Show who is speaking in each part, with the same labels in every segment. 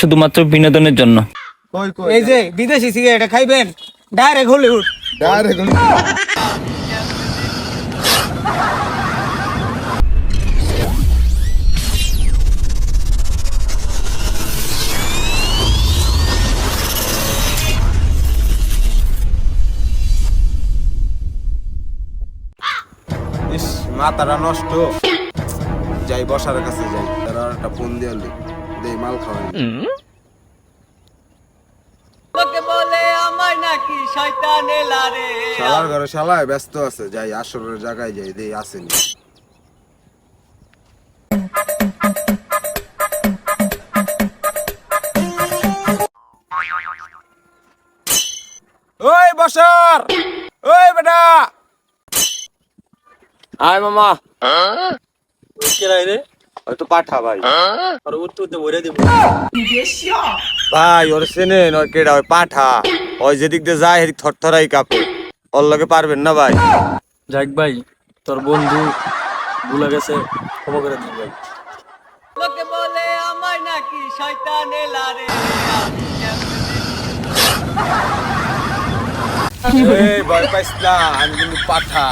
Speaker 1: শুধুমাত্র বিনোদনের জন্য।
Speaker 2: কই কই?
Speaker 3: এই যে বিদেশি সিগারেট খাইবেন ডাইরেক্ট হলিউড
Speaker 2: ডাইরেক্ট মাথাটা নষ্ট। যাই বসার কাছে যাই তারা একটা ফোন দিয়ে দেই মাল খাওয়াই।
Speaker 3: লোকে বলে আমার নাকি শয়তান এলারে
Speaker 2: শালার ঘরে শালায় ব্যস্ত আছে যাই আসরের জায়গায় যাই দেই আসেনি ওই বসার ওই বেটা।
Speaker 4: আয় মামা।
Speaker 3: কেলাই রে?
Speaker 4: ওই তো পাঠা ভাই।
Speaker 3: আর উঠতে উঠতে ভরে দিব।
Speaker 4: ভাই ওর চেনেন ওর কেডা ওই পাঠা। ওই যেদিক দিয়ে যায় সেদিক থরথরাই কাঁপে ওর লগে পারবেন না ভাই।
Speaker 5: যাক ভাই তোর বন্ধু ভুলে গেছে ক্ষমা করে দিন ভাই।
Speaker 3: লোকে বলে আমার নাকি শয়তান এলারে
Speaker 2: এই ভয় পাইস না আমি কিন্তু পাঠা।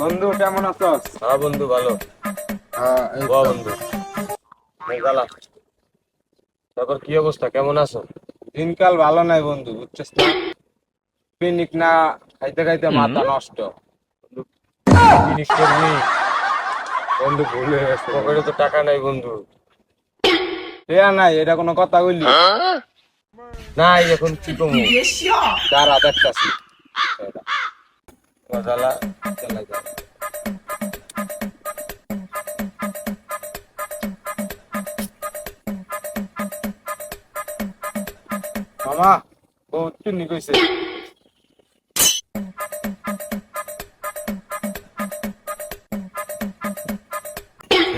Speaker 2: বন্ধু কেমন আছস?
Speaker 4: হ্যাঁ বন্ধু ভালো।
Speaker 2: হ্যাঁ
Speaker 4: বন্ধু। গালা। তারপর কি অবস্থা? কেমন আছো?
Speaker 2: দিনকাল ভালো নাই বন্ধু বুঝছিস না? পিনিক না খাইতে খাইতে মাথা নষ্ট।
Speaker 4: জিনিস করবি বন্ধু ভুলে গেছে। পকেটে তো টাকা নাই বন্ধু।
Speaker 2: এয়া নাই এটা কোনো কথা বললি
Speaker 4: নাই এখন কি কমু
Speaker 2: দাঁড়া দেখতাছি।
Speaker 4: মজালা
Speaker 2: চালাই যা। মামা বহুত চিনি কইছে।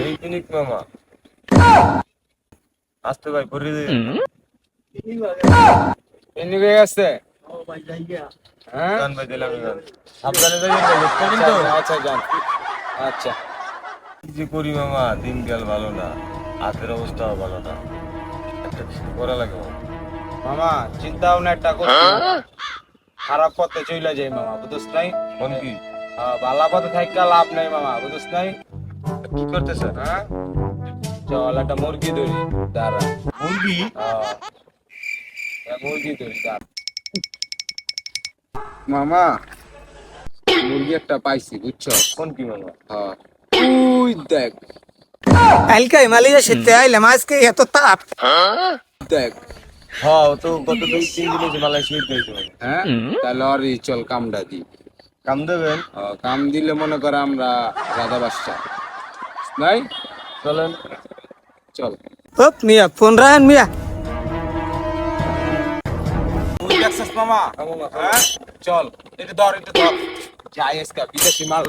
Speaker 4: এই জিনিস মামা। আসতে ভাই ঘুরে
Speaker 2: গেছে হ্যাঁ
Speaker 4: গান করি মামা দিন গেল ভালো না হাতের অবস্থাও ভালো না করা লাগে মামা।
Speaker 2: মামা চিন্তাও না একটা খারাপ পথে চলে যাই মামা বুঝছ নাই
Speaker 4: কোন কি
Speaker 2: ভালা পথে থাকা লাভ নাই মামা বুঝছ নাই
Speaker 4: কি করতেছেন
Speaker 2: হ্যাঁ চল একটা মুরগি ধরি দাঁড়া
Speaker 4: মুরগি
Speaker 2: মুরগি ধরি দাঁড়া মামা। মুরগি একটা পাইছি বুঝছ?
Speaker 4: কোন কি মামা?
Speaker 2: হ্যাঁ। তুই দেখ।
Speaker 3: কালকে মালিয়া শীতে আইলাম আজকে এত তাপ।
Speaker 2: দেখ।
Speaker 4: হ্যাঁ ও তো গত দুই তিন দিন হয়েছে মালয়েশিয়া গেছে মামা।
Speaker 2: হ্যাঁ? তাহলে আর এই চল কামটা দি।
Speaker 4: কাম দেবেন?
Speaker 2: হ্যাঁ, কাম দিলে মনে করে আমরা রাধা বাদশা নাই
Speaker 4: চলেন।
Speaker 2: চল।
Speaker 3: ওপ মিয়া ফোন রাখেন মিয়া।
Speaker 2: তুই দেখছিস মামা? হ্যাঁ? চল এটা ধর এটা ধর। যাই আজকে বিদেশি মাল।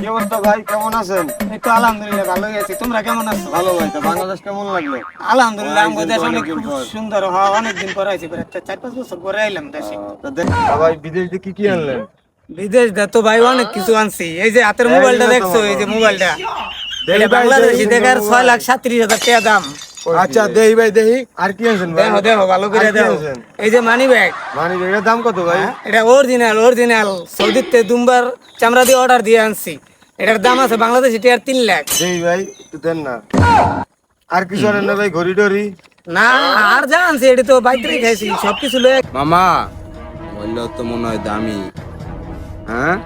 Speaker 4: কি অবস্থা ভাই? কেমন আছেন?
Speaker 3: এই তো আলহামদুলিল্লাহ ভালো গেছি তোমরা কেমন আছো?
Speaker 4: ভালো ভাই তো বাংলাদেশ কেমন লাগল?
Speaker 3: আলহামদুলিল্লাহ আমাদের দেশ অনেক
Speaker 4: পর।
Speaker 3: সুন্দর হ্যাঁ অনেকদিন পর আইছি প্রায় চার পাঁচ বছর পরে আইলাম দেশে।
Speaker 4: তো দেখ ভাই বিদেশ দিয়ে কি কি আনলেন?
Speaker 3: বিদেশ দা তো ভাই অনেক কিছু আনছি। এই যে হাতের মোবাইলটা দেখছ এই যে মোবাইলটা। বাংলাদেশি দেখার ছয় লাখ সাতত্রিশ হাজার টাকা দাম।
Speaker 4: আচ্ছা দেই ভাই দেই আর কি আনছেন ভাই?
Speaker 3: দেখো দেখো ভালো করে দেখো এই যে মানি ব্যাগ।
Speaker 4: মানে এটার দাম কত ভাই?
Speaker 3: এটা অরিজিনাল অরিজিনাল সৌদিতে দুমবার চামড়া দিয়ে অর্ডার দিয়ে আনছি। এটার দাম আছে বাংলাদেশি টিয়ার তিন লাখ।
Speaker 4: দেই ভাই একটু দেন না। আর কিছু আনেন না ভাই ঘড়ি টড়ি?
Speaker 3: না আর যা আনছি এটা তো বাইক থেকে খাইছি সবকিছু লয়ে।
Speaker 2: মামা বলল তো মনে হয় দামি। হ্যাঁ?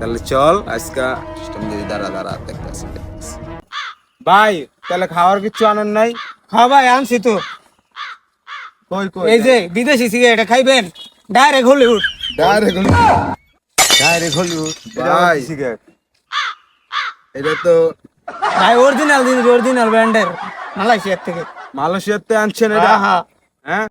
Speaker 2: তাহলে চল আজকে দাঁড়া দাঁড়া দেখতেছি ভাই তাহলে খাওয়ার কিছু আনন্দ নাই?
Speaker 3: হ্যাঁ ভাই আনছি তো।
Speaker 4: কই কই?
Speaker 3: এই যে বিদেশি সিগারেট খাইবেন? Direct Hollywood
Speaker 2: direct
Speaker 4: direct Hollywood
Speaker 2: ভাই।
Speaker 4: সিগারেট
Speaker 2: এটা তো
Speaker 3: ভাই অরিজিনাল জিনিস অরিজিনাল ব্র্যান্ডের মালয়েশিয়ার থেকে।
Speaker 2: মালয়েশিয়াতে আনছেন এটা?
Speaker 3: হ্যাঁ।
Speaker 2: হ্যাঁ?